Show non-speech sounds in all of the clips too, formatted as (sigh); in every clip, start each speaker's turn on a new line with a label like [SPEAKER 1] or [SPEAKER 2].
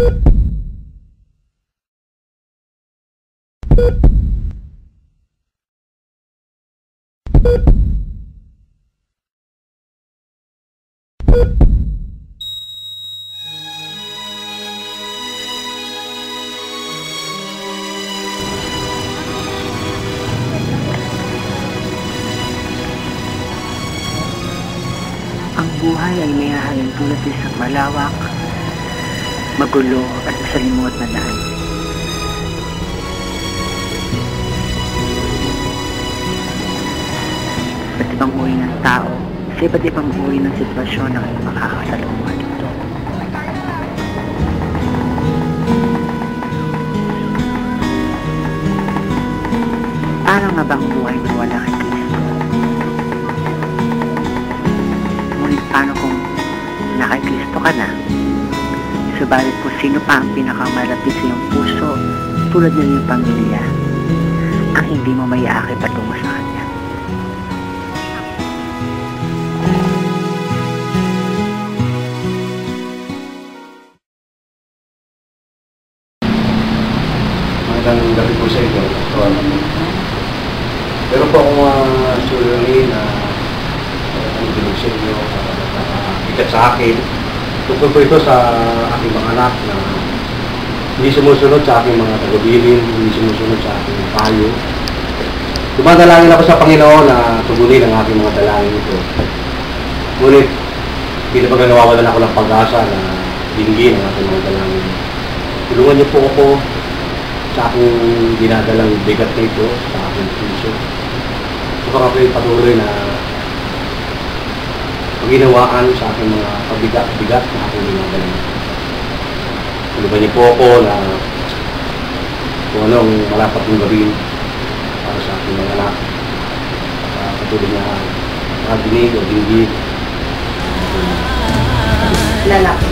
[SPEAKER 1] Ang magulo at masalimuot na daan. Iba't ibang uri ng tao sa iba't ibang uri ng sitwasyon ang makakasalungan dito. Paano nga ba ang buhay na wala kay Kristo? Ngunit paano kung nakikristo ka na? Subalit kung sino pa ang pinakamalapit sa iyong puso, tulad ng iyong pamilya, ang hindi mo may aakit patungo sa Kanya.
[SPEAKER 2] Magandang gabi po sa inyo. So, ano, meron po akong uh, na uh, ang bilog sa inyo, uh, ikat sa akin. Tungkol po ito sa aking mga anak na hindi sumusunod sa aking mga tagubilin, hindi sumusunod sa aking payo. Dumadalangin ako sa Panginoon na tugunin ang aking mga dalangin ito. Ngunit, hindi na nawawalan ako ng pag-asa na dinggin ang aking mga dalangin. Tulungan niyo po ako sa aking dinadalang bigat nito sa aking puso. So para kayo patuloy na paginawaan sa aking mga pabigat-bigat na aking dinadalang. Tulungan niyo po ako na kung anong malapat kong gawin para sa aking mga anak. Uh, patuloy na makadinig o dinggin.
[SPEAKER 1] Lalaki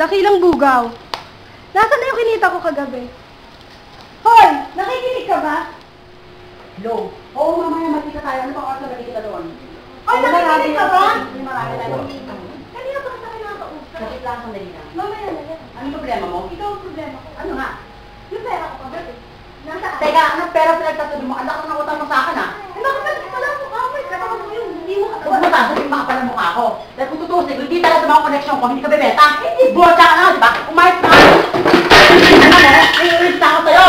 [SPEAKER 3] Dakilang bugaw. Nasaan na yung kinita ko kagabi? Hoy! Nakikinig ka ba?
[SPEAKER 1] Hello? Oo, mamaya makita tayo. Ano pa oras na makikita doon?
[SPEAKER 3] Hoy, nakikinig ka ba?
[SPEAKER 1] Hindi marami tayo.
[SPEAKER 3] Kanina pa kita kinakausap.
[SPEAKER 1] Sakit lang sandali lang.
[SPEAKER 3] Mamaya na yan.
[SPEAKER 1] Anong problema mo?
[SPEAKER 3] Ikaw ang problema ko.
[SPEAKER 1] Ano nga?
[SPEAKER 3] Yung pera ko kagabi. Nasaan?
[SPEAKER 1] Teka, anong pera pinagsasabi mo? Anak ko na utang mo sa akin ah.
[SPEAKER 3] Eh, bakit ba wala mo ka? May pera mo yun. Hindi mo
[SPEAKER 1] Huwag mo tasabihin mga pala mukha ko. Hindi talaga mga connection ko, hindi ka bebeta. Hindi, bocha ka na, di ba? Umayos na. Ano mo? Naiinis na ako sa'yo.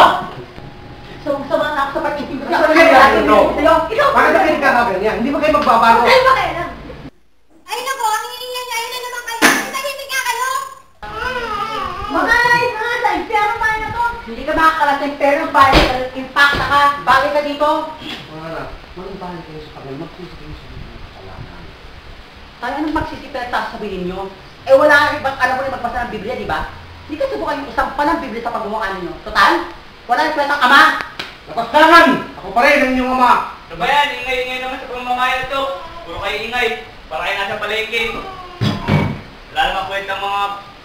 [SPEAKER 1] So, sama na ako sa pag-ibig.
[SPEAKER 2] Ano ba nangyayari dito?
[SPEAKER 1] Sa'yo. Ikaw.
[SPEAKER 2] Bakit nakinig ka ka ganyan? Hindi ba kayo magbabago?
[SPEAKER 3] Ay, bakit lang?
[SPEAKER 4] Ay nako, ang niya, ayun na naman kayo. Tahimik nga kayo.
[SPEAKER 3] Mga nga sa impyerno tayo na to.
[SPEAKER 1] Hindi ka makakalasing pero yung bagay, impact ka, bagay ka dito.
[SPEAKER 2] Mga anak, mag-ibalik kayo sa Panginoon. Magsisi kayo sa mga kasalanan.
[SPEAKER 1] Tayo anong magsisipel sasabihin nyo? Eh wala kang ibang alam mo rin magbasa ng Biblia, di ba? Hindi ka subukan yung isang pa ng Biblia sa pagmumukha ninyo. Total, wala nang kwentang ama.
[SPEAKER 2] Napastangan! Ako pa rin ang inyong ama.
[SPEAKER 5] Ano ba yan? Ingay-ingay naman sa pamamayan to. Puro kayo ingay. Para kayo nasa palengke. Wala namang kwentang mga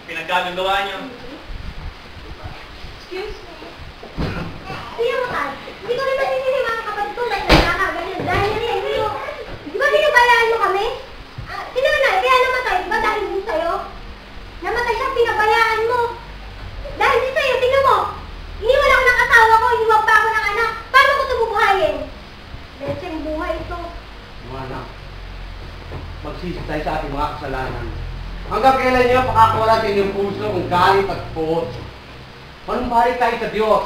[SPEAKER 5] pinaggagawa nyo.
[SPEAKER 4] Hindi naman tayo. Hindi ko rin ba hindi mga kapatid ko may ba pinabayaan mo kami? Ah, nanay, kaya namatay, ba dahil din sa'yo? Namatay siya, pinabayaan mo. Dahil din sa'yo, tingnan mo. Iniwan ako ng asawa ko, iniwan pa ako ng anak. Paano ko ito bubuhayin? Leseng buhay ito.
[SPEAKER 2] Mga anak, magsisi tayo sa ating mga kasalanan. Hanggang kailan niyo pakakawala sa inyong puso ng galit at puot? Manumbalik tayo sa Diyos.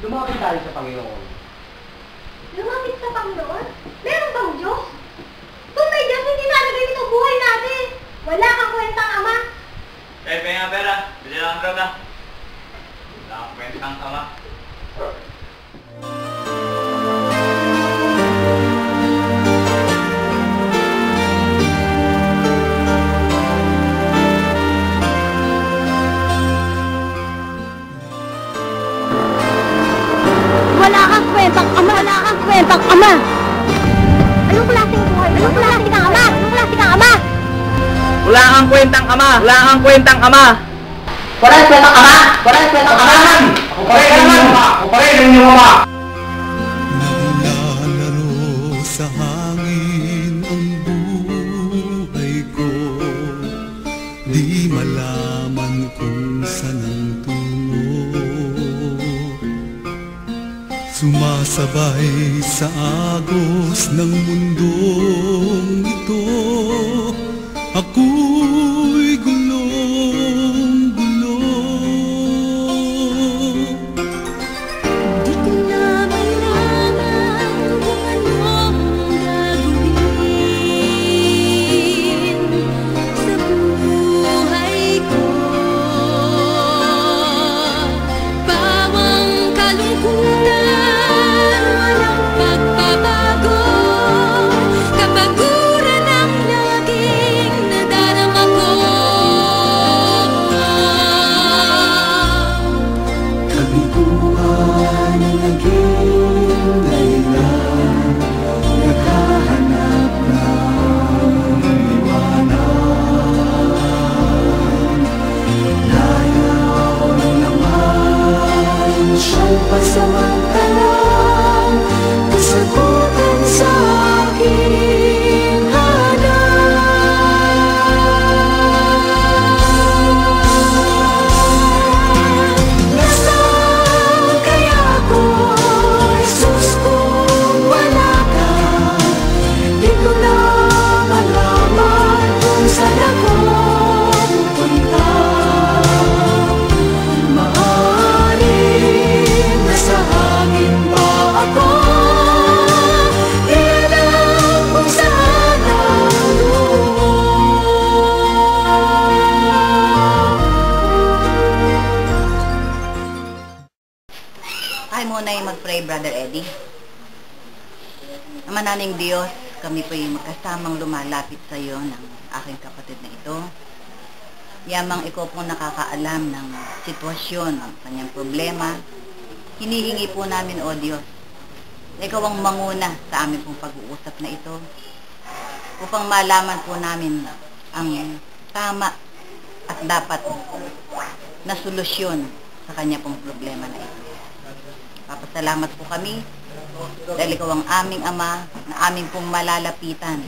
[SPEAKER 2] Lumapit tayo sa Panginoon.
[SPEAKER 4] Lumapit sa Panginoon? Meron bang Diyos? Kung may Diyos, hindi nalagay nito buhay natin. Wala kang kwentang ama.
[SPEAKER 5] Kaya pa nga pera, bili lang ang droga. Wala akong kwentang ama.
[SPEAKER 4] Wala kang kwentang ama. Wala kang kwentang ama. Anong klaseng buhay? Anong klase kang ama? Anong klase kang ama?
[SPEAKER 5] Wala kang kwentang ama! Wala kang kwentang ama!
[SPEAKER 1] Wala yung kwentang ama! Wala yung kwentang ama!
[SPEAKER 2] Ako pa rin ang ama! Ako pa rin ang ama!
[SPEAKER 6] Naglalaro sa hangin ang buhay ko Di malaman kung saan ang tungo Sumasabay sa agos ng mundong
[SPEAKER 7] Diyos, kami po yung magkasamang lumalapit sa iyo ng aking kapatid na ito. Yamang ikaw po nakakaalam ng sitwasyon, ng kanyang problema. Hinihingi po namin, O Diyos, ikaw ang manguna sa aming pong pag-uusap na ito upang malaman po namin ang tama at dapat na solusyon sa kanya pong problema na ito. Papasalamat po kami dahil ikaw ang aming ama na aming pong malalapitan.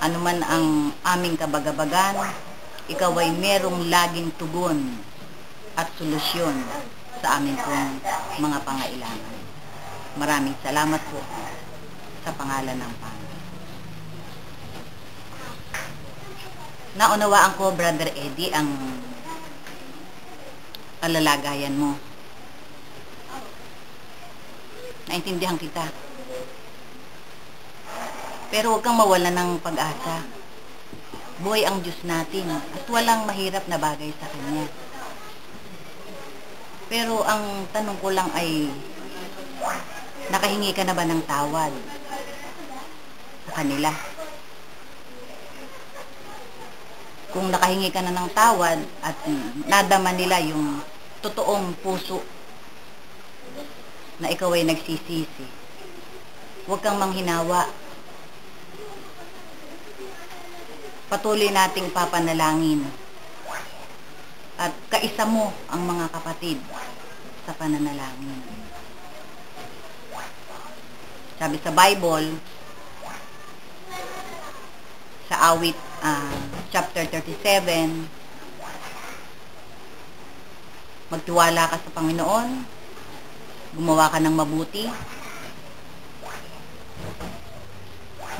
[SPEAKER 7] Ano man ang aming kabagabagan, ikaw ay merong laging tugon at solusyon sa aming pong mga pangailangan. Maraming salamat po sa pangalan ng Panginoon. Naunawaan ko, Brother Eddie, ang alalagayan mo. Naintindihan kita. Pero huwag kang mawala ng pag-asa. Buhay ang Diyos natin at walang mahirap na bagay sa Kanya. Pero ang tanong ko lang ay, nakahingi ka na ba ng tawad sa kanila? Kung nakahingi ka na ng tawad at nadama nila yung totoong puso na ikaw ay nagsisisi. Huwag kang manghinawa. Patuloy nating papanalangin. At kaisa mo ang mga kapatid sa pananalangin. Sabi sa Bible, sa awit ah, chapter 37, magtiwala ka sa Panginoon, gumawa ka ng mabuti,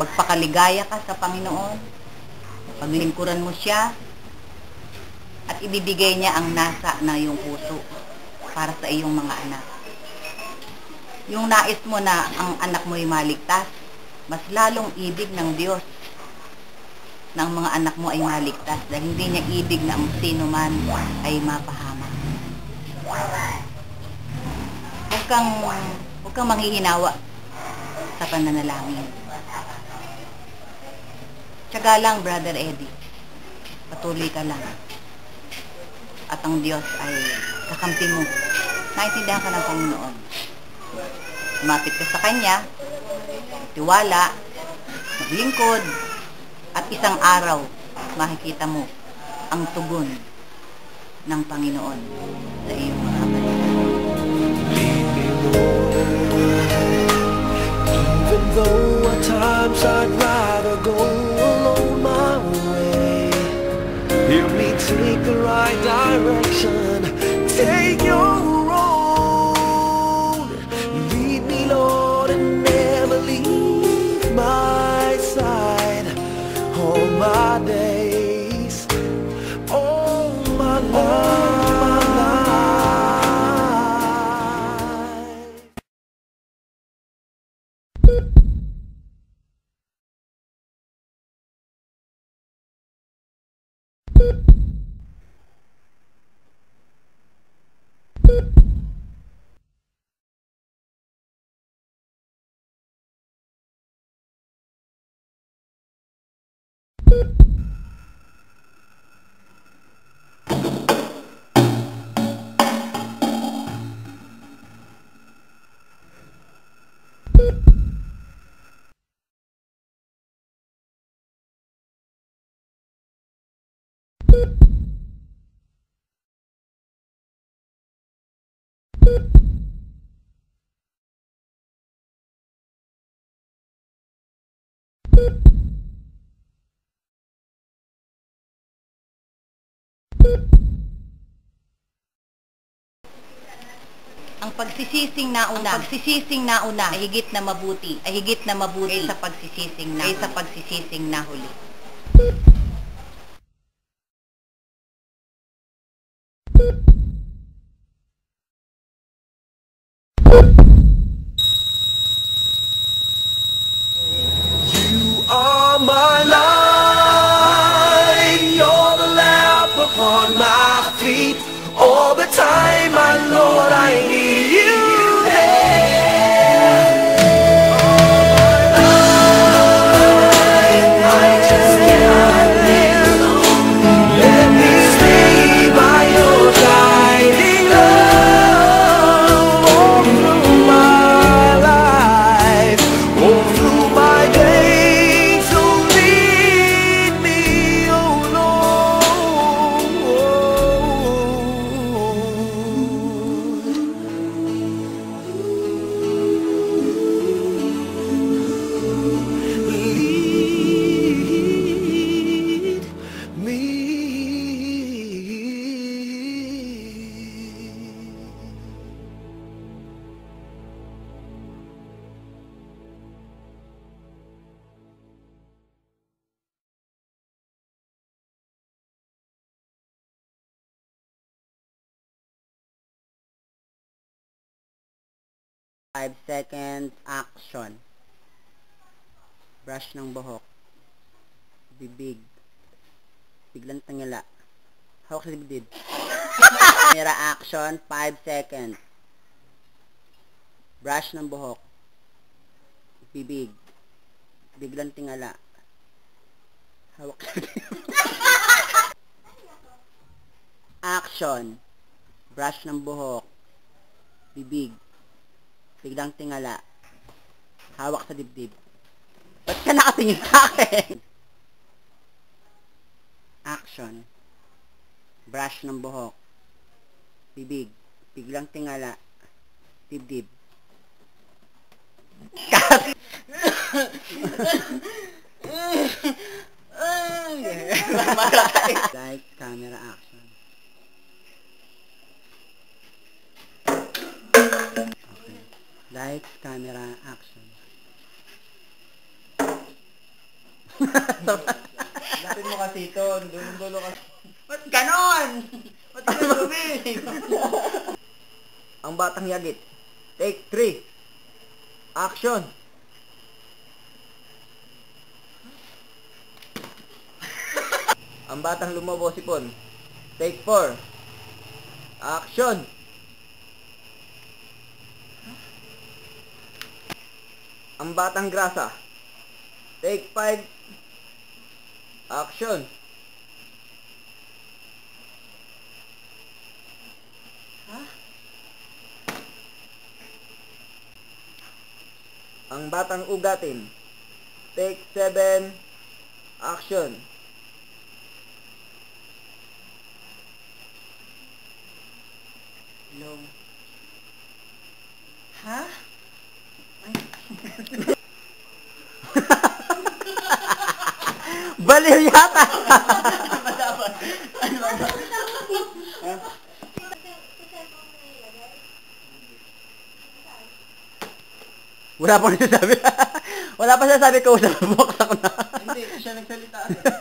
[SPEAKER 7] magpakaligaya ka sa Panginoon, paglingkuran mo siya, at ibibigay niya ang nasa na iyong puso para sa iyong mga anak. Yung nais mo na ang anak mo ay maligtas, mas lalong ibig ng Diyos na mga anak mo ay maligtas dahil hindi niya ibig na ang sino man ay mapahamak. Huwag kang, huwag kang manghihinawa sa pananalangin. Tiyaga lang, Brother Eddie. Patuloy ka lang. At ang Diyos ay kakampi mo. Naintindihan ka ng Panginoon. Lumapit ka sa Kanya, tiwala, maglingkod, at isang araw, makikita mo ang tugon ng Panginoon
[SPEAKER 8] though at times I'd rather go alone my way. Help me take the right direction. Take your Boop.
[SPEAKER 7] Ang pagsisising nauna, ang pagsisising nauna ay higit na mabuti, ay higit na mabuti. Sa pagsisising na, ay sa pagsisising na huli. 5 seconds, action. Brush ng buhok. Bibig. Biglang tangila. Hawak sa dibdib. (laughs) Camera action, 5 seconds. Brush ng buhok. Bibig. Biglang tingala. Hawak (laughs) Action. Brush ng buhok. Bibig. Biglang tingala. Hawak sa dibdib. Ba't ka nakatingin sa akin? Action. Brush ng buhok. Bibig. Biglang tingala. Dibdib. (laughs) Cut!
[SPEAKER 9] Light, camera, action. Light, camera, action.
[SPEAKER 10] Lapit mo kasi ito, dulo-dulo ka. Ba't ganon? Ba't ka lumig? (laughs) Ang batang yagit. Take 3. Action. Ang batang lumobo sipon. Take 4. Action. Ang batang grasa. Take 5. Action. Ang batang ugatin. Take 7. Action.
[SPEAKER 9] Hello. Ha?
[SPEAKER 10] Baliw yata. Wala pa nagsasabi. (laughs) Wala pa sinasabi ko sa bukas ako na.
[SPEAKER 9] Hindi, siya nagsalita. (laughs)